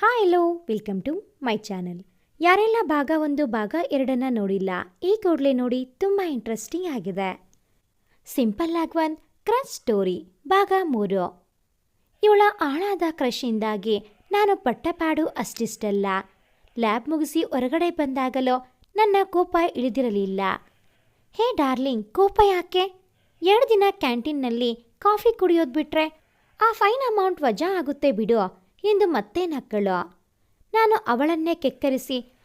Hi hello welcome to my channel ಯಾರೆಲ್ಲ ಭಾಗ ಒಂದು, ಭಾಗ ಎರಡನ್ನ ನೋಡಿಲ್ಲ, ಈ ಕೂಡಲೇ ನೋಡಿ ತುಂಬ ಇಂಟ್ರೆಸ್ಟಿಂಗ್ ಆಗಿದೆ. ಸಿಂಪಲ್ ಆಗಿ ಒಂದು ಕ್ರಶ್ ಸ್ಟೋರಿ ಭಾಗ ಮೂರು. ಇವಳ ಆಳಾದ ಕ್ರಶಿಂದಾಗಿ ನಾನು ಪಟ್ಟಪಾಡು ಅಷ್ಟಿಷ್ಟಲ್ಲ. ಲ್ಯಾಬ್ ಮುಗಿಸಿ ಹೊರಗಡೆ ಬಂದಾಗಲೋ ನನ್ನ ಕೋಪ ಇಳಿದಿರಲಿಲ್ಲ. ಹೇ ಡಾರ್ಲಿಂಗ್, ಕೋಪ ಯಾಕೆ? ಎರಡು ದಿನ ಕ್ಯಾಂಟೀನ್ನಲ್ಲಿ ಕಾಫಿ ಕುಡಿಯೋದು ಬಿಟ್ರೆ ಆ ಫೈನ್ ಅಮೌಂಟ್ ವಜಾ ಆಗುತ್ತೆ ಬಿಡು. ಎಂದು ಮತ್ತೆ ನಕ್ಕಳು. ನಾನು ಅವಳನ್ನೇ ಕೆಕ್ಕರಿಸಿ,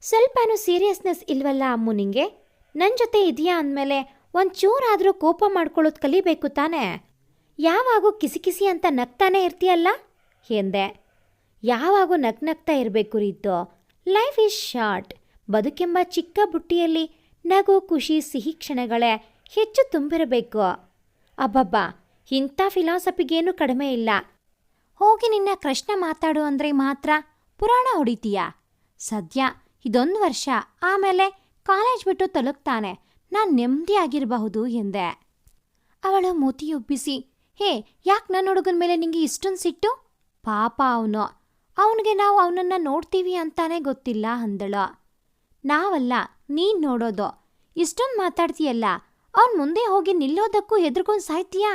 ಸ್ವಲ್ಪನೂ ಸೀರಿಯಸ್ನೆಸ್ ಇಲ್ವಲ್ಲ ಅಮ್ಮು ನಿಂಗೆ? ನನ್ನ ಜೊತೆ ಇದೆಯಾ ಅಂದಮೇಲೆ ಒಂಚೂರಾದರೂ ಕೋಪ ಮಾಡ್ಕೊಳ್ಳೋದು ಕಲಿಬೇಕು ತಾನೇ? ಯಾವಾಗೂ ಕಿಸಿಕಿಸಿ ಅಂತ ನಗ್ತಾನೆ ಇರ್ತೀಯಲ್ಲ? ಎಂದೆ. ಯಾವಾಗೂ ನಗ್ ನಗ್ತಾ ಇರಬೇಕು ರೀತು. Life is short. ಬದುಕೆಂಬ ಚಿಕ್ಕ ಬುಟ್ಟಿಯಲ್ಲಿ ನಗು, ಖುಷಿ, ಸಿಹಿ ಕ್ಷಣಗಳೇ ಹೆಚ್ಚು ತುಂಬಿರಬೇಕು. ಅಬ್ಬಬ್ಬಾ! ಇಂಥ ಫಿಲಾಸಫಿಗೇನು ಕಡಿಮೆ ಇಲ್ಲ. ಹೋಗಿ ನಿನ್ನ ಕೃಷ್ಣ ಮಾತಾಡು ಅಂದರೆ ಮಾತ್ರ ಪುರಾಣ ಹೊಡಿತೀಯಾ? ಸದ್ಯ ಇದೊಂದು ವರ್ಷ, ಆಮೇಲೆ ಕಾಲೇಜ್ ಬಿಟ್ಟು ತಲುಪ್ತಾನೆ. ನಾನು ನೆಮ್ಮದಿಯಾಗಿರಬಹುದು ಎಂದೆ. ಅವಳು ಮೂತಿಯುಬ್ಬಿಸಿ, ಹೇ, ಯಾಕೆ ನನ್ನ ಹುಡುಗನ ಮೇಲೆ ನಿಂಗೆ ಇಷ್ಟೊಂದು ಸಿಟ್ಟು? ಪಾಪ ಅವನು. ಅವನಿಗೆ ನಾವು ಅವನನ್ನು ನೋಡ್ತೀವಿ ಅಂತಾನೆ ಗೊತ್ತಿಲ್ಲ, ಅಂದಳು. ನಾವಲ್ಲ, ನೀನ್ ನೋಡೋದು. ಇಷ್ಟೊಂದು ಮಾತಾಡ್ತೀಯಲ್ಲ, ಅವನ್ ಮುಂದೆ ಹೋಗಿ ನಿಲ್ಲೋದಕ್ಕೂ ಹೆದರ್ಕೊಂಡು ಸಾಯ್ತೀಯಾ?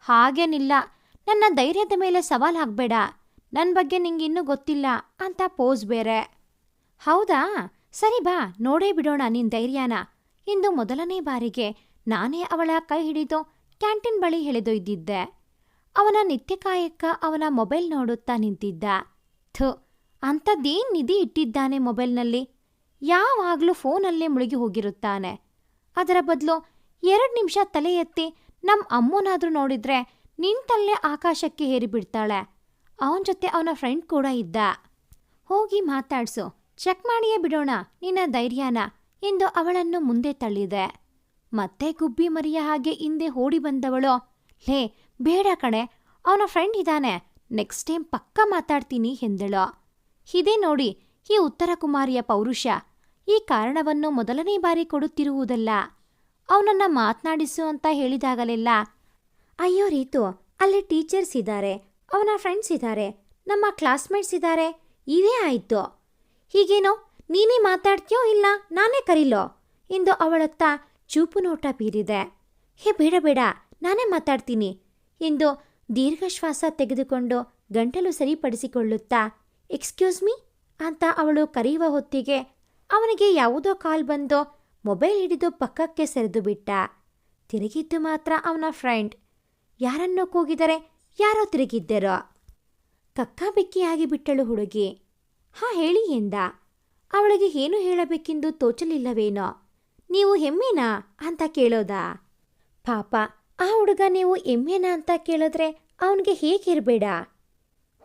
ಹಾಗೇನಿಲ್ಲ. ನನ್ನ ಧೈರ್ಯದ ಮೇಲೆ ಸವಾಲ್ ಹಾಕ್ಬೇಡ. ನನ್ನ ಬಗ್ಗೆ ನಿಂಗೆ ಇನ್ನೂ ಗೊತ್ತಿಲ್ಲ ಅಂತ ಪೋಸ್ ಬೇರೆ. ಹೌದಾ? ಸರಿ ಬಾ, ನೋಡೇ ಬಿಡೋಣ ನಿನ್ ಧೈರ್ಯನ. ಇಂದು ಮೊದಲನೇ ಬಾರಿಗೆ ನಾನೇ ಅವಳ ಕೈ ಹಿಡಿದು ಕ್ಯಾಂಟೀನ್ ಬಳಿ ಎಳೆದೊಯ್ದಿದ್ದೆ ಅವನ ನಿತ್ಯಕಾಯಕ್ಕ ಅವನ ಮೊಬೈಲ್ ನೋಡುತ್ತಾ ನಿಂತಿದ್ದ. ಥು, ಅಂಥದ್ದೇನ್ ನಿಧಿ ಇಟ್ಟಿದ್ದಾನೆ ಮೊಬೈಲ್ನಲ್ಲಿ? ಯಾವಾಗ್ಲೂ ಫೋನಲ್ಲೇ ಮುಳುಗಿ ಹೋಗಿರುತ್ತಾನೆ. ಅದರ ಬದಲು ಎರಡು ನಿಮಿಷ ತಲೆ ಎತ್ತಿ ನಮ್ಮ ಅಮ್ಮನಾದ್ರೂ ನೋಡಿದ್ರೆ ನಿಂತಲ್ಲೇ ಆಕಾಶಕ್ಕೆ ಹೇರಿಬಿಡ್ತಾಳೆ ಅವನ ಜೊತೆ ಅವನ ಫ್ರೆಂಡ್ ಕೂಡ ಇದ್ದ. ಹೋಗಿ ಮಾತಾಡ್ಸು. ಚೆಕ್ ಮಾಡಿಯೇ ಬಿಡೋಣ ನಿನ್ನ ಧೈರ್ಯನ ಎಂದು ಅವಳನ್ನು ಮುಂದೆ ತಳ್ಳಿದೆ. ಮತ್ತೆ ಗುಬ್ಬಿ ಮರಿಯ ಹಾಗೆ ಹಿಂದೆ ಓಡಿ ಬಂದವಳು. ಲೇ, ಬೇಡ ಕಣೆ. ಅವನ ಫ್ರೆಂಡ್ ಇದ್ದಾನೆ. ನೆಕ್ಸ್ಟ್ ಟೈಮ್ ಪಕ್ಕ ಮಾತಾಡ್ತೀನಿ ಎಂದಳು. ಇದೇ ನೋಡಿ, ಈ ಉತ್ತರ ಕುಮಾರಿಯ ಪೌರುಷ. ಈ ಕಾರಣವನ್ನು ಮೊದಲನೇ ಬಾರಿ ಕೊಡುತ್ತಿರುವುದಲ್ಲ. ಅವನನ್ನ ಮಾತನಾಡಿಸು ಅಂತ ಹೇಳಿದಾಗಲೆಲ್ಲ ಅಯ್ಯೋ ರೀತು, ಅಲ್ಲಿ ಟೀಚರ್ಸ್ ಇದ್ದಾರೆ, ಅವನ ಫ್ರೆಂಡ್ಸ್ ಇದ್ದಾರೆ, ನಮ್ಮ ಕ್ಲಾಸ್ಮೇಟ್ಸ್ ಇದ್ದಾರೆ ಇವೇ ಆಯಿತು. ಹೀಗೇನೋ, ನೀನೇ ಮಾತಾಡ್ತೀಯೋ ಇಲ್ಲ, ನಾನೇ ಕರೀಲೋ? ಎಂದು ಅವಳತ್ತ ಚೂಪು ನೋಟ ಬೀರಿದೆ. ಹೇ, ಬೇಡ ಬೇಡ, ನಾನೇ ಮಾತಾಡ್ತೀನಿ, ಎಂದು ದೀರ್ಘಶ್ವಾಸ ತೆಗೆದುಕೊಂಡು ಗಂಟಲು ಸರಿಪಡಿಸಿಕೊಳ್ಳುತ್ತಾ ಎಕ್ಸ್ಕ್ಯೂಸ್ ಮೀ ಅಂತ ಅವಳು ಕರೆಯುವ ಹೊತ್ತಿಗೆ ಅವನಿಗೆ ಯಾವುದೋ ಕಾಲ್ ಬಂದೋ ಮೊಬೈಲ್ ಹಿಡಿದು ಪಕ್ಕಕ್ಕೆ ಸೆರೆದು ಬಿಟ್ಟ. ತಿರುಗಿದ್ದು ಮಾತ್ರ ಅವನ ಫ್ರೆಂಡ್ ಯಾರನ್ನೋ ಕೂಗಿದರೆ ಯಾರೋ ತಿರುಗಿದ್ದರೋ. ಕಕ್ಕಾಬಿಕ್ಕಿಯಾಗಿ ಬಿಟ್ಟಳು ಹುಡುಗಿ. ಹಾ, ಹೇಳಿ ಎಂದ. ಅವಳಿಗೆ ಏನು ಹೇಳಬೇಕೆಂದು ತೋಚಲಿಲ್ಲವೇನೋ. ನೀವು ಎಮ್ಮೆನಾ ಅಂತ ಕೇಳೋದಾ. ಪಾಪ, ಆ ಹುಡುಗ ನೀವು ಎಮ್ಮೆನಾ ಅಂತ ಕೇಳಿದ್ರೆ ಅವನಿಗೆ ಹೇಗಿರಬೇಡ.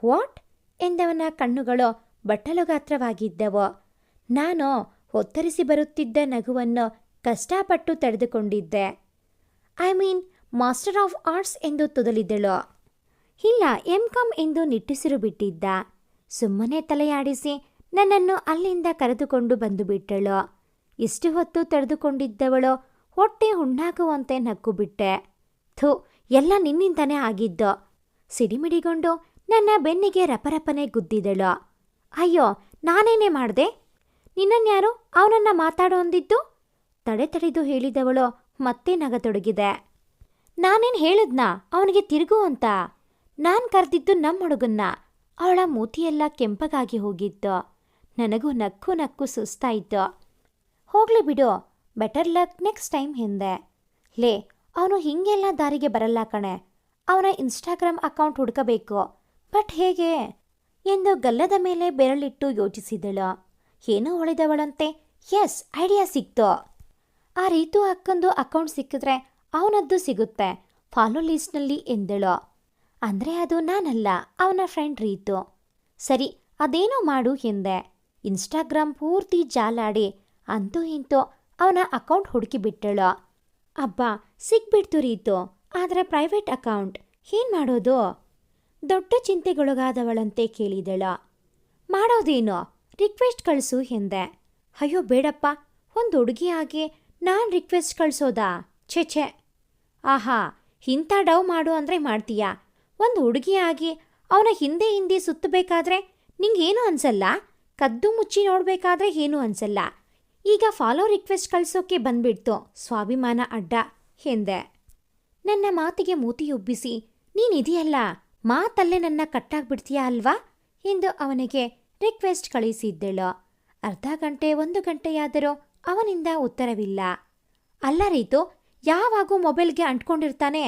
ವಾಟ್? ಎಂದವನ ಕಣ್ಣುಗಳು ಬಟ್ಟಲು ಗಾತ್ರವಾಗಿದ್ದವು ನಾನು ಒತ್ತರಿಸಿ ಬರುತ್ತಿದ್ದ ನಗುವನ್ನು ಕಷ್ಟಪಟ್ಟು ತಡೆದುಕೊಂಡಿದ್ದೆ. I mean master of arts ಎಂದು ತುದಲಿದ್ದಳು. ಇಲ್ಲ ಎಂ ಕಾಮ್ ಎಂದು ನಿಟ್ಟುಸಿರು ಬಿಟ್ಟಿದ್ದ. ಸುಮ್ಮನೆ ತಲೆಯಾಡಿಸಿ ನನ್ನನ್ನು ಅಲ್ಲಿಂದ ಕರೆದುಕೊಂಡು ಬಂದು ಬಿಟ್ಟಳು ಇಷ್ಟು ಹೊತ್ತು ತಡೆದುಕೊಂಡಿದ್ದವಳು, ಹೊಟ್ಟೆ ಹುಣ್ಣಾಗುವಂತೆ ನಕ್ಕು ಬಿಟ್ಟೆ ಥು, ಎಲ್ಲ ನಿನ್ನಿಂದನೇ ಆಗಿದ್ದು. ಸಿಡಿಮಿಡಿಗೊಂಡು ನನ್ನ ಬೆನ್ನಿಗೆ ರಪರಪನೆ ಗುದ್ದಿದಳು. ಅಯ್ಯೋ, ನಾನೇನೇ ಮಾಡಿದೆ? ನಿನ್ನನ್ಯಾರು ಅವನನ್ನ ಮಾತಾಡೋ ಅಂದಿದ್ದು ತಡೆ ತಡೆದು ಹೇಳಿದವಳು ಮತ್ತೆ ನಗತೊಡಗಿದೆ. ನಾನೇನ್ ಹೇಳಿದ್ನಾ? ಅವನಿಗೆ ತಿರುಗು ಅಂತ. ನಾನ್ ಕರೆದಿದ್ದು ನಮ್ಮ ಹುಡುಗನ್ನ. ಅವಳ ಮೂತಿಯೆಲ್ಲ ಕೆಂಪಗಾಗಿ ಹೋಗಿದ್ದು ನನಗೂ ನಕ್ಕು ನಕ್ಕು ಸುಸ್ತಾಯಿತು. ಹೋಗ್ಲಿ ಬಿಡು. ಬೆಟರ್ ಲಕ್ ನೆಕ್ಸ್ಟ್ ಟೈಮ್ ಹಿಂದೆ. ಲೇ, ಅವನು ಹಿಂಗೆಲ್ಲ ದಾರಿಗೆ ಬರಲ್ಲ ಕಣೆ. ಅವನ ಇನ್ಸ್ಟಾಗ್ರಾಮ್ ಅಕೌಂಟ್ ಹುಡುಕಬೇಕು. ಬಟ್ ಹೇಗೆ? ಎಂದು ಗಲ್ಲದ ಮೇಲೆ ಬೆರಳಿಟ್ಟು ಯೋಚಿಸಿದಳು. ಏನೋ ಹೊಳೆದವಳಂತೆ. ಎಸ್ ಐಡಿಯಾ ಸಿಕ್ತು. ಆ ರೀತು ಅಕ್ಕಂದು ಅಕೌಂಟ್ ಸಿಕ್ಕಿದ್ರೆ ಅವನದ್ದು ಸಿಗುತ್ತೆ. ಫಾಲೋ ಲೀಸ್ಟ್ನಲ್ಲಿ ಎಂದಳು. ಅಂದ್ರೆ ಅದು ನಾನಲ್ಲ, ಅವನ ಫ್ರೆಂಡ್ ರೀತು. ಸರಿ, ಅದೇನೋ ಮಾಡು ಎಂದೆ ಇನ್ಸ್ಟಾಗ್ರಾಮ್ ಪೂರ್ತಿ ಜಾಲಾಡಿ, ಅಂತೂ ಇಂತೂ ಅವನ ಅಕೌಂಟ್ ಹುಡುಕಿಬಿಟ್ಟಳು ಅಬ್ಬ, ಸಿಕ್ಬಿಡ್ತು ರೀತು. ಆದರೆ ಪ್ರೈವೇಟ್ ಅಕೌಂಟ್ ಏನ್ ಮಾಡೋದು? ದೊಡ್ಡ ಚಿಂತೆಗೊಳಗಾದವಳಂತೆ ಕೇಳಿದಳ. ಮಾಡೋದೇನು? ರಿಕ್ವೆಸ್ಟ್ ಕಳಿಸು ಎಂದೆ ಅಯ್ಯೋ, ಬೇಡಪ್ಪ. ಒಂದು ಆಗಿ ನಾನು ರಿಕ್ವೆಸ್ಟ್ ಕಳಿಸೋದಾ? ಛೆ ಛೆ. ಆಹಾ, ಇಂಥ ಡವ್ ಮಾಡು ಅಂದರೆ ಮಾಡ್ತೀಯಾ? ಒಂದು ಹುಡುಗಿಯಾಗಿ ಅವನ ಹಿಂದೆ ಹಿಂದೆ ಸುತ್ತಬೇಕಾದ್ರೆ ನಿಂಗೇನು ಅನ್ಸಲ್ಲ? ಕದ್ದು ಮುಚ್ಚಿ ನೋಡಬೇಕಾದ್ರೆ ಏನೂ ಅನ್ಸಲ್ಲ? ಈಗ ಫಾಲೋ ರಿಕ್ವೆಸ್ಟ್ ಕಳಿಸೋಕೆ ಬಂದ್ಬಿಡ್ತು, ಸ್ವಾಭಿಮಾನ ಅಡ್ಡ, ಎಂದೆ. ನನ್ನ ಮಾತಿಗೆ ಮೂತಿ ಉಬ್ಬಿಸಿ ನೀನಿದೆಯಲ್ಲ ಮಾತಲ್ಲೇ ನನ್ನ ಕಟ್ಟಾಗ್ಬಿಡ್ತೀಯಾ ಅಲ್ವಾ? ಎಂದು ಅವನಿಗೆ ರಿಕ್ವೆಸ್ಟ್ ಕಳಿಸಿದ್ದಳು. ಅರ್ಧ ಗಂಟೆ, ಒಂದು ಗಂಟೆಯಾದರೂ ಅವನಿಂದ ಉತ್ತರವಿಲ್ಲ. ಅಲ್ಲ ರೀತು ಯಾವಾಗೂ ಮೊಬೈಲ್ಗೆ ಅಂಟ್ಕೊಂಡಿರ್ತಾನೆ.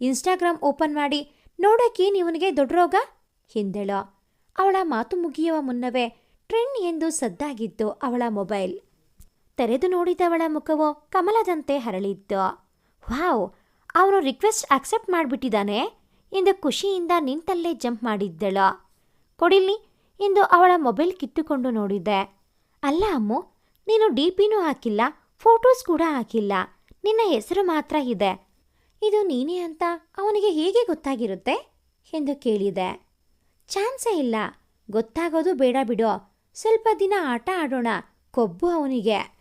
ಇನ್ಸ್ಟಾಗ್ರಾಮ್ ಓಪನ್ ಮಾಡಿ, ನೋಡೋಕೆ ಇವನಿಗೆ ದೊಡ್ಡ ರೋಗ? ಎಂದಳು ಅವಳ ಮಾತು ಮುಗಿಯುವ ಮುನ್ನವೇ ಟ್ರೆಂಡ್ ಎಂದು ಸದ್ದಾಗಿತ್ತು ಅವಳ ಮೊಬೈಲ್. ತೆರೆದು ನೋಡಿದವಳ ಮುಖವು ಕಮಲದಂತೆ ಹರಳಿತ್ತು. ವಾವ್, ಅವನು ರಿಕ್ವೆಸ್ಟ್ ಅಕ್ಸೆಪ್ಟ್ ಮಾಡಿಬಿಟ್ಟಿದ್ದಾನೆ. ಎಂದು ಖುಷಿಯಿಂದ ನಿಂತಲ್ಲೇ ಜಂಪ್ ಮಾಡಿದ್ದಳು. ಕೊಡಿಲಿ ಎಂದು ಅವಳ ಮೊಬೈಲ್ ಕಿತ್ತುಕೊಂಡು ನೋಡಿದ್ದೆ ಅಲ್ಲ ಅಮ್ಮು, ನೀನು ಡಿ ಪಿನೂ ಹಾಕಿಲ್ಲ, ಫೋಟೋಸ್ ಕೂಡ ಹಾಕಿಲ್ಲ. ನಿನ್ನ ಹೆಸರು ಮಾತ್ರ ಇದೆ. ಇದು ನೀನೇ ಅಂತ ಅವನಿಗೆ ಹೇಗೆ ಗೊತ್ತಾಗಿರುತ್ತೆ? ಎಂದು ಕೇಳಿದೆ. ಚಾನ್ಸೇ ಇಲ್ಲ. ಗೊತ್ತಾಗೋದು ಬೇಡ ಬಿಡು. ಸ್ವಲ್ಪ ದಿನ ಆಟ ಆಡೋಣ. ಕೊಬ್ಬು ಅವನಿಗೆ.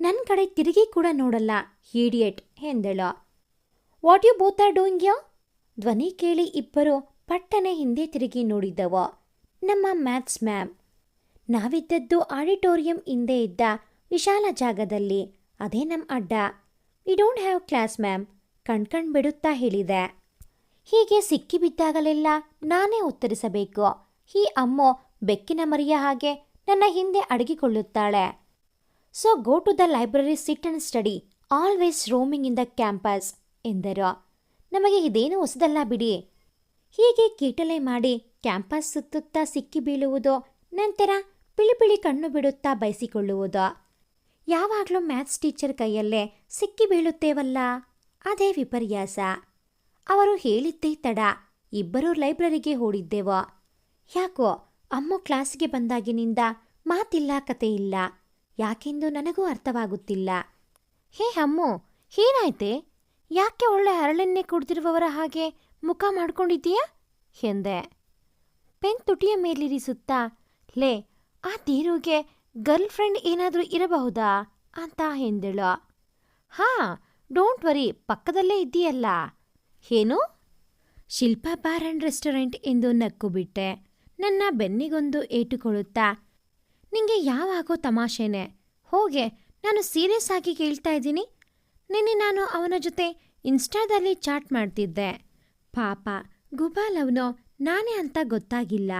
ನನ್ನ ಕಡೆ ತಿರುಗಿ ಕೂಡ ನೋಡಲ್ಲ ಹೀಡಿಯಟ್ ಎಂದಳು. What you both are doing ಯೋ ಧ್ವನಿ ಕೇಳಿ ಇಬ್ಬರು ಪಟ್ಟನೆ ಹಿಂದೆ ತಿರುಗಿ ನೋಡಿದ್ದವು. ನಮ್ಮ ಮ್ಯಾಥ್ಸ್ ಮ್ಯಾಮ್. ನಾವಿದ್ದದ್ದು ಆಡಿಟೋರಿಯಂ ಹಿಂದೆ ಇದ್ದ ವಿಶಾಲ ಜಾಗದಲ್ಲಿ. ಅದೇ ನಮ್ಮ ಅಡ್ಡ. We don't have class ma'am ಕಣ್ಕಣ್ ಬಿಡುತ್ತಾ ಹೇಳಿದೆ. ಹೀಗೆ ಸಿಕ್ಕಿಬಿದ್ದಾಗಲೆಲ್ಲ ನಾನೇ ಉತ್ತರಿಸಬೇಕು. ಈ ಅಮ್ಮೋ ಬೆಕ್ಕಿನ ಮರಿಯ ಹಾಗೆ ನನ್ನ ಹಿಂದೆ ಅಡಗಿಕೊಳ್ಳುತ್ತಾಳೆ. So go to the library sit and study always roaming in the campus ಎಂದರು. ನಮಗೆ ಇದೇನು ಹೊಸದಲ್ಲ ಬಿಡಿ. ಹೀಗೆ ಕೀಟಲೆ ಮಾಡಿ ಕ್ಯಾಂಪಸ್ ಸುತ್ತುತ್ತಾ ಸಿಕ್ಕಿ ಬೀಳುವುದು, ನಂತರ ಪಿಳಿ ಪಿಳಿ ಕಣ್ಣು ಬಿಡುತ್ತಾ ಬಯಸಿಕೊಳ್ಳುವುದು. ಯಾವಾಗಲೂ ಮ್ಯಾಥ್ಸ್ ಟೀಚರ್ ಕೈಯಲ್ಲೇ ಸಿಕ್ಕಿ ಬೀಳುತ್ತೇವಲ್ಲ? ಅದೇ ವಿಪರ್ಯಾಸ. ಅವರು ಹೇಳಿದ್ದೇ ತಡ. ಇಬ್ಬರೂ ಲೈಬ್ರರಿಗೆ ಓಡಿದ್ದೆವೋ ಯಾಕೋ, ಅಮ್ಮ ಕ್ಲಾಸಿಗೆ ಬಂದಾಗಿನಿಂದ ಮಾತಿಲ್ಲ, ಕತೆ ಇಲ್ಲ. ಯಾಕೆಂದು ನನಗೂ ಅರ್ಥವಾಗುತ್ತಿಲ್ಲ. ಹೇ ಅಮ್ಮು, ಏನಾಯ್ತೆ? ಯಾಕೆ ಒಳ್ಳೆ ಹರಳೆಣ್ಣೆ ಕುಡ್ದಿರುವವರ ಹಾಗೆ ಮುಖ ಮಾಡ್ಕೊಂಡಿದ್ದೀಯಾ? ಎಂದೆ. ಪೆನ್ ತುಟಿಯ ಮೇಲಿರಿಸುತ್ತಾ, ಲೇ, ಆ ತೀರುಗೆ ಗರ್ಲ್ ಫ್ರೆಂಡ್ ಏನಾದರೂ ಇರಬಹುದಾ ಅಂತ ಎಂದಳು. ಹಾ, ಡೋಂಟ್ ವರಿ, ಪಕ್ಕದಲ್ಲೇ ಇದ್ದೀಯಲ್ಲ. ಏನು? ಶಿಲ್ಪಾ ಬಾರ್ ಆ್ಯಂಡ್ ರೆಸ್ಟೋರೆಂಟ್ ಎಂದು ನಕ್ಕು ಬಿಟ್ಟೆ. ನನ್ನ ಬೆನ್ನಿಗೊಂದು ಏಟುಕೊಳ್ಳುತ್ತಾ, ನಿಂಗೆ ಯಾವಾಗೋ ತಮಾಷೆನೆ. ಹೋಗೆ, ನಾನು ಸೀರಿಯಸ್ ಆಗಿ ಕೇಳ್ತಾ ಇದ್ದೀನಿ. ನಿನ್ನೆ ನಾನು ಅವನ ಜೊತೆ ಇನ್ಸ್ಟಾದಲ್ಲಿ ಚಾಟ್ ಮಾಡ್ತಿದ್ದೆ. ಪಾಪ, ಗುಬಾಲ್ ಅವನು ನಾನೇ ಅಂತ ಗೊತ್ತಾಗಿಲ್ಲ.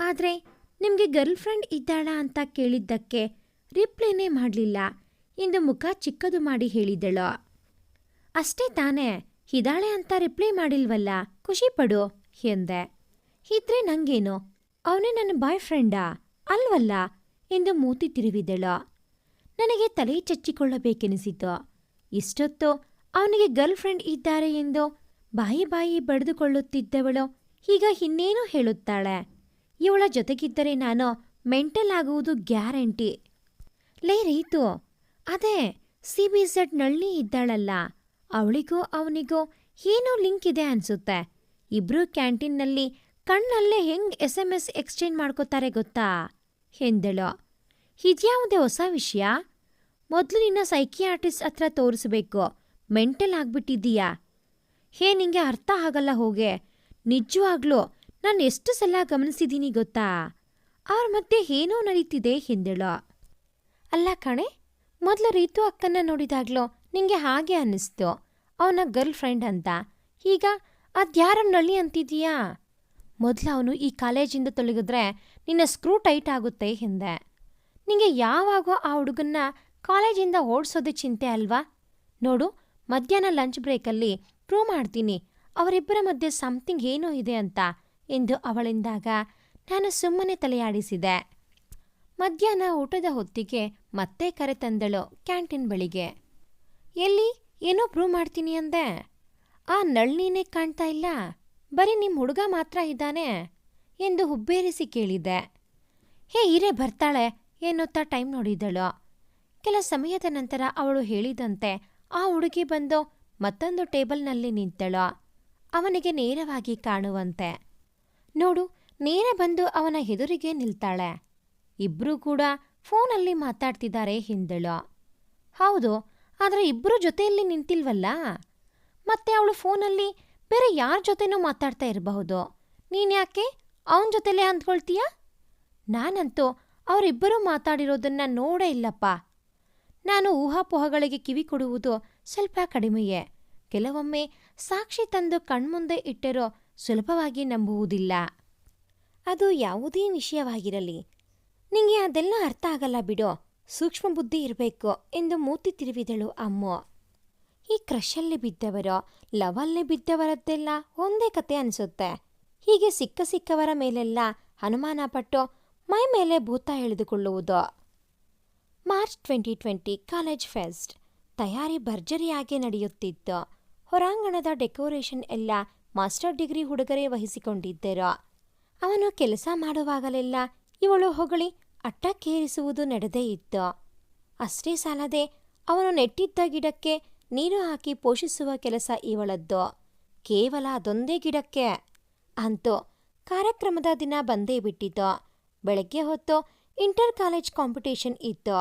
ಆದರೆ ನಿಮಗೆ ಗರ್ಲ್ ಫ್ರೆಂಡ್ ಇದ್ದಾಳಾ ಅಂತ ಕೇಳಿದ್ದಕ್ಕೆ ರಿಪ್ಲೈನೇ ಮಾಡಲಿಲ್ಲ. ಎಂದು ಮುಖ ಚಿಕ್ಕದು ಮಾಡಿ ಹೇಳಿದಳು. ಅಷ್ಟೇ ತಾನೇ ಇದಾಳೆ ಅಂತ ರಿಪ್ಲೈ ಮಾಡಿಲ್ವಲ್ಲ, ಖುಷಿ ಪಡು ಎಂದೆ. ಇದ್ರೆ ನಂಗೇನು? ಅವನೇ ನನ್ನ ಬಾಯ್ ಫ್ರೆಂಡಾ ಅಲ್ವಲ್ಲ? ಎಂದು ಮೂತಿ ತಿರುವಿದಳು. ನನಗೆ ತಲೆ ಚಚ್ಚಿಕೊಳ್ಳಬೇಕೆನಿಸಿತು. ಇಷ್ಟೊತ್ತು ಅವನಿಗೆ ಗರ್ಲ್ ಫ್ರೆಂಡ್ ಇದ್ದಾರೆ ಎಂದು ಬಾಯಿ ಬಾಯಿ ಬಡಿದುಕೊಳ್ಳುತ್ತಿದ್ದವಳು, ಈಗ ಇನ್ನೇನು ಹೇಳುತ್ತಾಳೆ? ಇವಳ ಜೊತೆಗಿದ್ದರೆ ನಾನು ಮೆಂಟಲ್ ಆಗುವುದು ಗ್ಯಾರಂಟಿ. ಲೇ ರೀತು, ಅದೇ ಸಿ ಬಿ ಝಡ್ ನಳ್ಳಿ ಇದ್ದಾಳಲ್ಲ, ಅವಳಿಗೋ ಅವನಿಗೋ ಏನೋ ಲಿಂಕ್ ಇದೆ ಅನ್ಸುತ್ತೆ. ಇಬ್ರೂ ಕ್ಯಾಂಟೀನ್ನಲ್ಲಿ ಕಣ್ಣಲ್ಲೇ ಹೆಂಗ್ ಎಸ್ ಎಂ ಎಸ್ ಎಕ್ಸ್ಚೇಂಜ್ ಮಾಡ್ಕೋತಾರೆ ಗೊತ್ತಾ? ಎಂದಳು. ಇದ್ಯಾವುದೇ ಹೊಸ ವಿಷಯ? ಮೊದಲು ನಿನ್ನ ಸೈಕಿಯಾಟ್ರಿಸ್ಟ್ ಹತ್ರ ತೋರಿಸ್ಬೇಕು, ಮೆಂಟಲ್ ಆಗ್ಬಿಟ್ಟಿದ್ದೀಯಾ? ಹೇ, ನಿಂಗೆ ಅರ್ಥ ಆಗಲ್ಲ ಹೋಗೆ. ನಿಜವಾಗ್ಲೂ ನಾನು ಎಷ್ಟು ಸಲ ಗಮನಿಸಿದ್ದೀನಿ ಗೊತ್ತಾ? ಅವ್ರ ಮಧ್ಯೆ ಏನೋ ನಡೀತಿದೆ ಎಂದಳು ಅಲ್ಲ ಕಣೆ, ಮೊದಲು ರೀತು ಅಕ್ಕನ್ನ ನೋಡಿದಾಗ್ಲೂ ನಿಂಗೆ ಹಾಗೆ ಅನ್ನಿಸ್ತು. ಅವನ ಗರ್ಲ್ ಫ್ರೆಂಡ್ ಅಂತ. ಈಗ ಅದ್ಯಾರ ನಳ್ಳಿ ಅಂತಿದೀಯಾ ಮೊದಲು ಅವನು ಈ ಕಾಲೇಜಿಂದ ತೊಲಗಿದ್ರೆ ನಿನ್ನ ಸ್ಕ್ರೂ ಟೈಟ್ ಆಗುತ್ತೆ ಹಿಂದೆ. ನಿಂಗೆ ಯಾವಾಗೋ ಆ ಹುಡುಗನ್ನ ಕಾಲೇಜಿಂದ ಓಡಿಸೋದು ಚಿಂತೆ ಅಲ್ವಾ? ನೋಡು, ಮಧ್ಯಾಹ್ನ ಲಂಚ್ ಬ್ರೇಕಲ್ಲಿ ಪ್ರೂವ್ ಮಾಡ್ತೀನಿ. ಅವರಿಬ್ಬರ ಮಧ್ಯೆ ಸಮಥಿಂಗ್ ಏನೋ ಇದೆ ಅಂತ. ಎಂದು ಅವಳಿಂದಾಗ ನಾನು ಸುಮ್ಮನೆ ತಲೆಯಾಡಿಸಿದೆ. ಮಧ್ಯಾಹ್ನ ಊಟದ ಹೊತ್ತಿಗೆ ಮತ್ತೆ ಕರೆ ತಂದಳು ಕ್ಯಾಂಟೀನ್ ಬಳಿಗೆ. ಎಲ್ಲಿ? ಏನೋ ಪ್ರೂವ್ ಮಾಡ್ತೀನಿ ಅಂದೆ. ಆ ನಳ್ಳಿನೇ ಕಾಣ್ತಾ ಇಲ್ಲ. ಬರೀ ನಿಮ್ಮ ಹುಡುಗ ಮಾತ್ರ ಇದ್ದಾನೆ ಎಂದು ಹುಬ್ಬೇರಿಸಿ ಕೇಳಿದೆ. ಹೇ, ಇರೇ ಬರ್ತಾಳೆ ಎನ್ನುತ್ತಾ ಟೈಮ್ ನೋಡಿದಳು. ಕೆಲ ಸಮಯದ ನಂತರ ಅವಳು ಹೇಳಿದಂತೆ ಆ ಹುಡುಗಿ ಬಂದು ಮತ್ತೊಂದು ಟೇಬಲ್ನಲ್ಲಿ ನಿಂತಳು. ಅವನಿಗೆ ನೇರವಾಗಿ ಕಾಣುವಂತೆ. ನೋಡು, ನೇರ ಬಂದು ಅವನ ಎದುರಿಗೆ ನಿಲ್ತಾಳೆ. ಇಬ್ಬರೂ ಕೂಡ ಫೋನಲ್ಲಿ ಮಾತಾಡ್ತಿದ್ದಾರೆ ಹಿಂದಳು. ಹೌದು, ಆದರೆ ಇಬ್ಬರು ಜೊತೆಯಲ್ಲಿ ನಿಂತಿಲ್ವಲ್ಲ? ಮತ್ತೆ ಅವಳು ಫೋನಲ್ಲಿ ಬೇರೆ ಯಾರ ಜೊತೆನೂ ಮಾತಾಡ್ತಾ ಇರಬಹುದು. ನೀನ್ಯಾಕೆ ಅವನ ಜೊತೆಲೇ ಅಂದ್ಕೊಳ್ತೀಯ? ನಾನಂತೂ ಅವರಿಬ್ಬರೂ ಮಾತಾಡಿರೋದನ್ನ ನೋಡೇ ಇಲ್ಲಪ್ಪ. ನಾನು ಊಹಾಪೋಹಗಳಿಗೆ ಕಿವಿ ಕೊಡುವುದು ಸ್ವಲ್ಪ ಕಡಿಮೆಯೇ. ಕೆಲವೊಮ್ಮೆ ಸಾಕ್ಷಿ ತಂದು ಕಣ್ಮುಂದೆ ಇಟ್ಟರೂ ಸುಲಭವಾಗಿ ನಂಬುವುದಿಲ್ಲ. ಅದು ಯಾವುದೇ ವಿಷಯವಾಗಿರಲಿ. ನಿಂಗೆ ಅದೆಲ್ಲ ಅರ್ಥ ಆಗಲ್ಲ ಬಿಡೋ. ಸೂಕ್ಷ್ಮ ಬುದ್ಧಿ ಇರಬೇಕು ಎಂದು ಮೂತಿ ತಿರುವಿದಳು ಅಮ್ಮು. ಈ ಕ್ರಷಲ್ಲಿ ಬಿದ್ದವರೋ ಲವಲ್ಲಿ ಬಿದ್ದವರದ್ದೆಲ್ಲ ಒಂದೇ ಕತೆ ಅನಿಸುತ್ತೆ. ಹೀಗೆ ಸಿಕ್ಕ ಸಿಕ್ಕವರ ಮೇಲೆಲ್ಲ ಅನುಮಾನ ಪಟ್ಟು ಮೈ ಮೇಲೆ ಭೂತ ಎಳೆದುಕೊಳ್ಳುವುದು. March twenty twenty college fest. ತಯಾರಿ ಭರ್ಜರಿಯಾಗಿ ನಡೆಯುತ್ತಿತ್ತು. ಹೊರಾಂಗಣದ ಡೆಕೋರೇಷನ್ ಎಲ್ಲ ಮಾಸ್ಟರ್ ಡಿಗ್ರಿ ಹುಡುಗರೇ ವಹಿಸಿಕೊಂಡಿದ್ದರು. ಅವನು ಕೆಲಸ ಮಾಡುವಾಗಲೆಲ್ಲ ಇವಳು ಹೊಗಳಿ ಅಟ್ಟಕ್ಕೇರಿಸುವುದು ನಡೆದೇ ಇತ್ತು ಅಷ್ಟೇ ಸಾಲದೆ ಅವನು ನೆಟ್ಟಿದ್ದ ಗಿಡಕ್ಕೆ ನೀರು ಹಾಕಿ ಪೋಷಿಸುವ ಕೆಲಸ ಇವಳದ್ದು. ಕೇವಲ ಅದೊಂದೇ ಗಿಡಕ್ಕೆ ಅಂತೂ ಕಾರ್ಯಕ್ರಮದ ದಿನ ಬಂದೇ ಬಿಟ್ಟಿತು ಬೆಳಗ್ಗೆ ಹೊತ್ತು ಇಂಟರ್ ಕಾಲೇಜ್ ಕಾಂಪಿಟೇಷನ್ ಇತ್ತು.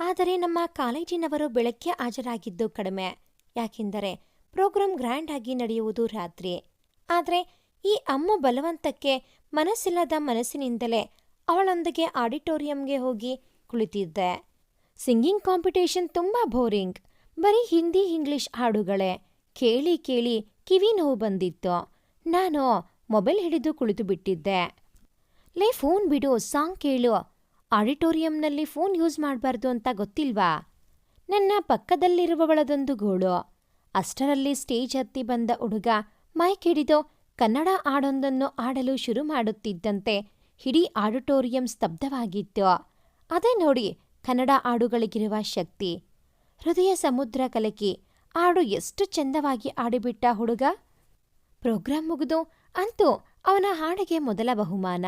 ಆದರೆ ನಮ್ಮ ಕಾಲೇಜಿನವರು ಬೆಳಗ್ಗೆ ಹಾಜರಾಗಿದ್ದು ಕಡಿಮೆ. ಯಾಕೆಂದರೆ ಪ್ರೋಗ್ರಾಂ ಗ್ರ್ಯಾಂಡ್ ಆಗಿ ನಡೆಯುವುದು ರಾತ್ರಿ. ಆದರೆ ಈ ಅಮ್ಮ ಬಲವಂತಕ್ಕೆ ಮನಸ್ಸಿಲ್ಲದ ಮನಸ್ಸಿನಿಂದಲೇ ಅವಳೊಂದಿಗೆ ಆಡಿಟೋರಿಯಂಗೆ ಹೋಗಿ ಕುಳಿತಿದ್ದೆ. ಸಿಂಗಿಂಗ್ ಕಾಂಪಿಟೇಷನ್ ತುಂಬ ಬೋರಿಂಗ್. ಬರೀ ಹಿಂದಿ, ಇಂಗ್ಲಿಷ್ ಹಾಡುಗಳೇ. ಕೇಳಿ ಕೇಳಿ ಕಿವಿ ನೋವು ಬಂದಿತ್ತು. ನಾನು ಮೊಬೈಲ್ ಹಿಡಿದು ಕುಳಿತು ಬಿಟ್ಟಿದ್ದೆ. ಲೇ ಫೋನ್ ಬಿಡು, ಸಾಂಗ್ ಕೇಳು. ಆಡಿಟೋರಿಯಂನಲ್ಲಿ ಫೋನ್ ಯೂಸ್ ಮಾಡಬಾರ್ದು ಅಂತ ಗೊತ್ತಿಲ್ವಾ? ನನ್ನ ಪಕ್ಕದಲ್ಲಿರುವವಳದೊಂದು ಗೋಳು. ಅಷ್ಟರಲ್ಲಿ ಸ್ಟೇಜ್ ಹತ್ತಿ ಬಂದ ಹುಡುಗ ಮೈಕ್ ಹಿಡಿದು ಕನ್ನಡ ಹಾಡೊಂದನ್ನು ಆಡಲು ಶುರು ಮಾಡುತ್ತಿದ್ದಂತೆ ಇಡೀ ಆಡಿಟೋರಿಯಂ ಸ್ತಬ್ಧವಾಗಿತ್ತು. ಅದೇ ನೋಡಿ ಕನ್ನಡ ಹಾಡುಗಳಿಗಿರುವ ಶಕ್ತಿ. ಹೃದಯ ಸಮುದ್ರ ಕಲಕಿ ಹಾಡು ಎಷ್ಟು ಚೆಂದವಾಗಿ ಆಡಿಬಿಟ್ಟ ಹುಡುಗ? ಪ್ರೋಗ್ರಾಂ ಮುಗಿದು ಅಂತೂ ಅವನ ಹಾಡಿಗೆ ಮೊದಲ ಬಹುಮಾನ.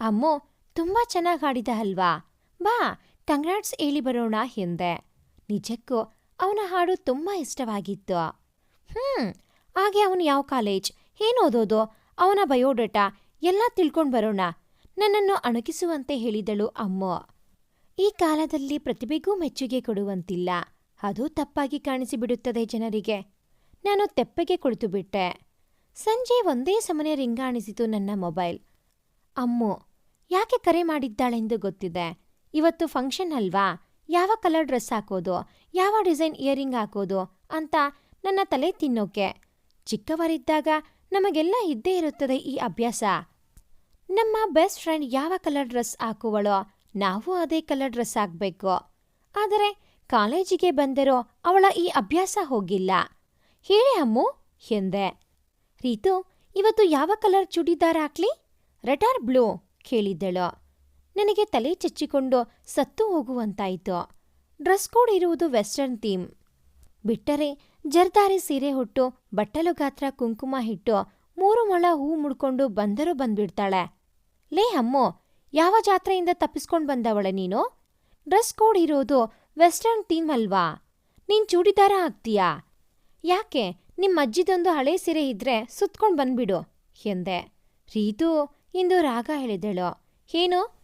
ಅಮ್ಮು, ತುಂಬಾ ಚೆನ್ನಾಗಿ ಹಾಡಿದ ಅಲ್ವಾ? ಬಾ, ಕಂಗ್ರಾಟ್ಸ್ ಹೇಳಿ ಬರೋಣ ಎಂದೆ. ನಿಜಕ್ಕೂ ಅವನ ಹಾಡು ತುಂಬಾ ಇಷ್ಟವಾಗಿತ್ತು. ಹ್ಮ್, ಹಾಗೆ ಅವನು ಯಾವ ಕಾಲೇಜ್, ಏನು ಓದೋದು, ಅವನ ಬಯೋಡೇಟಾ, ಎಲ್ಲ ತಿಳ್ಕೊಂಡು ಬರೋಣ, ನನ್ನನ್ನು ಅಣಕಿಸುವಂತೆ ಹೇಳಿದಳು ಅಮ್ಮ. ಈ ಕಾಲದಲ್ಲಿ ಪ್ರತಿಭೆಗೂ ಮೆಚ್ಚುಗೆ ಕೊಡುವಂತಿಲ್ಲ. ಅದು ತಪ್ಪಾಗಿ ಕಾಣಿಸಿಬಿಡುತ್ತದೆ ಜನರಿಗೆ. ನಾನು ತೆಪ್ಪಗೆ ಕುಳಿತು ಬಿಟ್ಟೆ. ಸಂಜೆ ಒಂದೇ ಸಮನೆ ರಿಂಗಾಣಿಸಿತು ನನ್ನ ಮೊಬೈಲ್. ಅಮ್ಮು, ಯಾಕೆ ಕರೆ ಮಾಡಿದ್ದಾಳೆಂದು ಗೊತ್ತಿದೆ. ಇವತ್ತು ಫಂಕ್ಷನ್ ಅಲ್ವಾ? ಯಾವ ಕಲರ್ ಡ್ರೆಸ್ ಹಾಕೋದು? ಯಾವ ಡಿಸೈನ್ ಇಯರಿಂಗ್ ಹಾಕೋದು? ಅಂತ ನನ್ನ ತಲೆ ತಿನ್ನೋಕೆ. ಚಿಕ್ಕವರಿದ್ದಾಗ ನಮಗೆಲ್ಲ ಇದ್ದೇ ಇರುತ್ತದೆ ಈ ಅಭ್ಯಾಸ. ನಮ್ಮ ಬೆಸ್ಟ್ ಫ್ರೆಂಡ್ ಯಾವ ಕಲರ್ ಡ್ರೆಸ್ ಹಾಕುವಳೋ, ನಾವು ಅದೇ ಕಲರ್ ಡ್ರೆಸ್ ಹಾಕಬೇಕು. ಆದರೆ ಕಾಲೇಜಿಗೆ ಬಂದರೂ ಅವಳ ಈ ಅಭ್ಯಾಸ ಹೋಗಿಲ್ಲ. ಹೇಳಿ ಅಮ್ಮು, ಎಂದೆ. ರೀತು, ಇವತ್ತು ಯಾವ ಕಲರ್ ಚೂಡಿದಾರ್ ಹಾಕ್ಲಿ? ರೆಡ್ ಆರ್ ಬ್ಲೂ, ಕೇಳಿದ್ದಳು. ನನಗೆ ತಲೆ ಚಚ್ಚಿಕೊಂಡು ಸತ್ತು ಹೋಗುವಂತಾಯಿತು. ಡ್ರೆಸ್ ಕೋಡ್ ಇರುವುದು ವೆಸ್ಟರ್ನ್ ಥೀಮ್. ಬಿಟ್ಟರೆ ಜರ್ದಾರಿ ಸೀರೆ ಹುಟ್ಟು, ಬಟ್ಟಲು ಗಾತ್ರ ಕುಂಕುಮ ಹಿಟ್ಟು, ಮೂರು ಮೊಳ ಹೂ ಮುಡ್ಕೊಂಡು ಬಂದರೂ ಬಂದ್ಬಿಡ್ತಾಳೆ. ಲೇ ಅಮ್ಮೋ, ಯಾವ ಜಾತ್ರೆಯಿಂದ ತಪ್ಪಿಸ್ಕೊಂಡು ಬಂದವಳೆ ನೀನು? ಡ್ರೆಸ್ ಕೋಡ್ ಇರೋದು ವೆಸ್ಟರ್ನ್ ಥೀಮ್ ಅಲ್ವಾ? ನೀನ್ ಚೂಡಿದಾರ ಹಾಕ್ತೀಯಾ ಯಾಕೆ ನಿಮ್ಮ ಅಜ್ಜಿದೊಂದು ಹಳೆ ಸೀರೆ ಇದ್ರೆ ಸುತ್ಕೊಂಡು ಬಂದ್ಬಿಡು, ಎಂದೆ. ರೀತು ಇಂದು ರಾಗ ಹೇಳಿದಳು. ಏನು?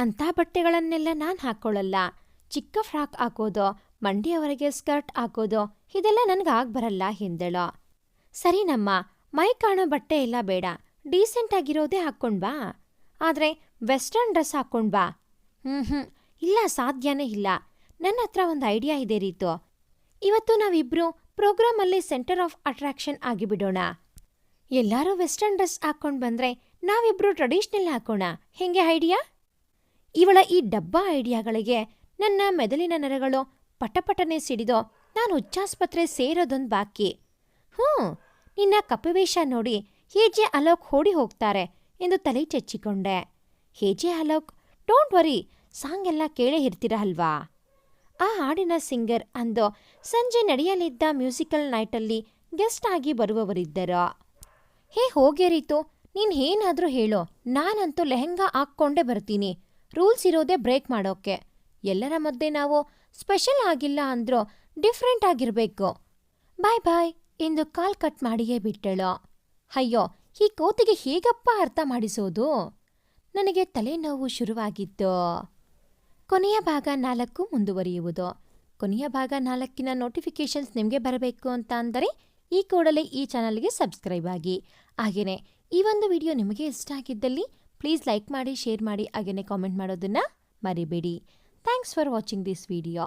ಅಂಥ ಬಟ್ಟೆಗಳನ್ನೆಲ್ಲ ನಾನು ಹಾಕ್ಕೊಳ್ಳಲ್ಲ ಚಿಕ್ಕ ಫ್ರಾಕ್ ಹಾಕೋದು, ಮಂಡಿಯವರೆಗೆ ಸ್ಕರ್ಟ್ ಹಾಕೋದು, ಇದೆಲ್ಲ ನನಗೆ ಬರಲ್ಲ ಎಂದಳು ಸರಿನಮ್ಮ ಮೈ ಕಾಣೋ ಬಟ್ಟೆ ಎಲ್ಲ ಬೇಡ. ಡೀಸೆಂಟ್ ಆಗಿರೋದೇ ಹಾಕ್ಕೊಂಡ್ ಬಾ. ಆದರೆ ವೆಸ್ಟರ್ನ್ ಡ್ರೆಸ್ ಹಾಕ್ಕೊಂಡ್ ಬಾ. ಹ್ಞೂ ಹ್ಞೂ ಇಲ್ಲ, ಸಾಧ್ಯನೇ ಇಲ್ಲ. ನನ್ನ ಹತ್ರ ಒಂದು ಐಡಿಯಾ ಇದೆ ರೀತು. ಇವತ್ತು ನಾವಿಬ್ರು ಪ್ರೋಗ್ರಾಮಲ್ಲಿ ಸೆಂಟರ್ ಆಫ್ ಅಟ್ರಾಕ್ಷನ್ ಆಗಿಬಿಡೋಣ. ಎಲ್ಲರೂ ವೆಸ್ಟರ್ನ್ ಡ್ರೆಸ್ ಹಾಕ್ಕೊಂಡು ಬಂದರೆ ನಾವಿಬ್ಬರು ಟ್ರೆಡಿಷ್ನಲ್ ಹಾಕೋಣ. ಹೆಂಗೆ ಐಡಿಯಾ? ಇವಳ ಈ ಡಬ್ಬಾ ಐಡಿಯಾಗಳಿಗೆ ನನ್ನ ಮೆದುಳಿನ ನರಗಳು ಪಟಪಟನೆ ಸಿಡಿದೋ ನಾನು ಹುಚ್ಚಾಸ್ಪತ್ರೆ ಸೇರೋದೊಂದು ಬಾಕಿ. ಹ್ಞೂ, ನಿನ್ನ ಕಪಿವೇಶ ನೋಡಿ ಹೇಜೆ ಅಲೋಕ್ ಓಡಿ ಹೋಗ್ತಾರೆ ಎಂದು ತಲೆ ಚೆಚ್ಚಿಕೊಂಡೆ. ಹೇಜೆ ಅಲೋಕ್? ಡೋಂಟ್ ವರಿ, ಸಾಂಗ್ ಎಲ್ಲ ಕೇಳೇ ಇರ್ತೀರ ಅಲ್ವಾ ಆ ಹಾಡಿನ ಸಿಂಗರ್ ಅಂದು ಸಂಜೆ ನಡೆಯಲಿದ್ದ ಮ್ಯೂಸಿಕಲ್ ನೈಟಲ್ಲಿ ಗೆಸ್ಟ್ ಆಗಿ ಬರುವವರಿದ್ದರು. ಹೇ ಹೋಗ್ಯರೀತು ನೀನು ನೀನ್ ಏನಾದ್ರೂ ಹೇಳೋ, ನಾನಂತೂ ಲೆಹೆಂಗಾ ಹಾಕ್ಕೊಂಡೇ ಬರ್ತೀನಿ ರೂಲ್ಸ್ ಇರೋದೇ ಬ್ರೇಕ್ ಮಾಡೋಕೆ. ಎಲ್ಲರ ಮಧ್ಯೆ ನಾವು ಸ್ಪೆಷಲ್ ಆಗಿಲ್ಲ ಅಂದ್ರೂ ಡಿಫ್ರೆಂಟ್ ಆಗಿರ್ಬೇಕು. ಬಾಯ್ ಬಾಯ್ ಎಂದು ಕಾಲ್ ಕಟ್ ಮಾಡಿಯೇ ಬಿಟ್ಟಳು. ಅಯ್ಯೋ, ಈ ಕೋತಿಗೆ ಹೇಗಪ್ಪ ಅರ್ಥ ಮಾಡಿಸೋದು? ನನಗೆ ತಲೆನೋವು ಶುರುವಾಗಿತ್ತು. ಕೊನೆಯ ಭಾಗ ನಾಲ್ಕು ಮುಂದುವರಿಯುವುದು. ಕೊನೆಯ ಭಾಗ ನಾಲ್ಕಿನ ನೋಟಿಫಿಕೇಷನ್ಸ್ ನಿಮಗೆ ಬರಬೇಕು ಅಂತ ಅಂದರೆ ಈ ಕೂಡಲೇ ಈ ಚಾನಲ್ಗೆ ಸಬ್ಸ್ಕ್ರೈಬ್ ಆಗಿ. ಹಾಗೆಯೇ ಈ ಒಂದು ವಿಡಿಯೋ ನಿಮಗೆ ಇಷ್ಟ ಆಗಿದ್ದಲ್ಲಿ ಪ್ಲೀಸ್ ಲೈಕ್ ಮಾಡಿ ಶೇರ್ ಮಾಡಿ ಹಾಗೆಯೇ ಕಾಮೆಂಟ್ ಮಾಡೋದನ್ನು ಮರಿಬೇಡಿ. Thanks for watching this video